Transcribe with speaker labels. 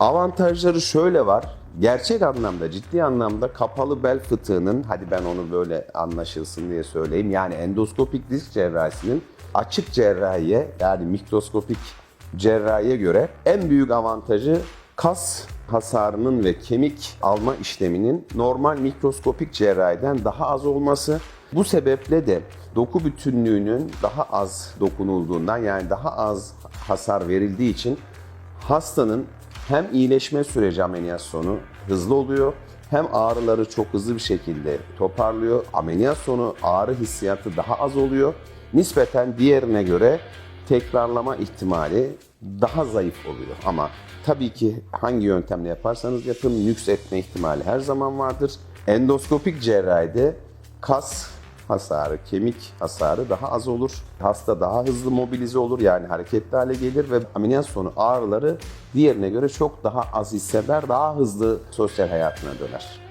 Speaker 1: Avantajları şöyle var. Gerçek anlamda, ciddi anlamda kapalı bel fıtığının, hadi ben onu böyle anlaşılsın diye söyleyeyim. Yani endoskopik disk cerrahisinin açık cerrahiye yani mikroskopik cerrahiye göre en büyük avantajı kas hasarının ve kemik alma işleminin normal mikroskopik cerrahiden daha az olması. Bu sebeple de doku bütünlüğünün daha az dokunulduğundan yani daha az hasar verildiği için hastanın hem iyileşme süreci ameliyat sonu hızlı oluyor hem ağrıları çok hızlı bir şekilde toparlıyor. Ameliyat sonu ağrı hissiyatı daha az oluyor. Nispeten diğerine göre tekrarlama ihtimali daha zayıf oluyor. Ama tabii ki hangi yöntemle yaparsanız yapın nüks etme ihtimali her zaman vardır. Endoskopik cerrahide kas hasarı, kemik hasarı daha az olur. Hasta daha hızlı mobilize olur yani hareketli hale gelir ve ameliyat sonu ağrıları diğerine göre çok daha az hisseder, daha hızlı sosyal hayatına döner.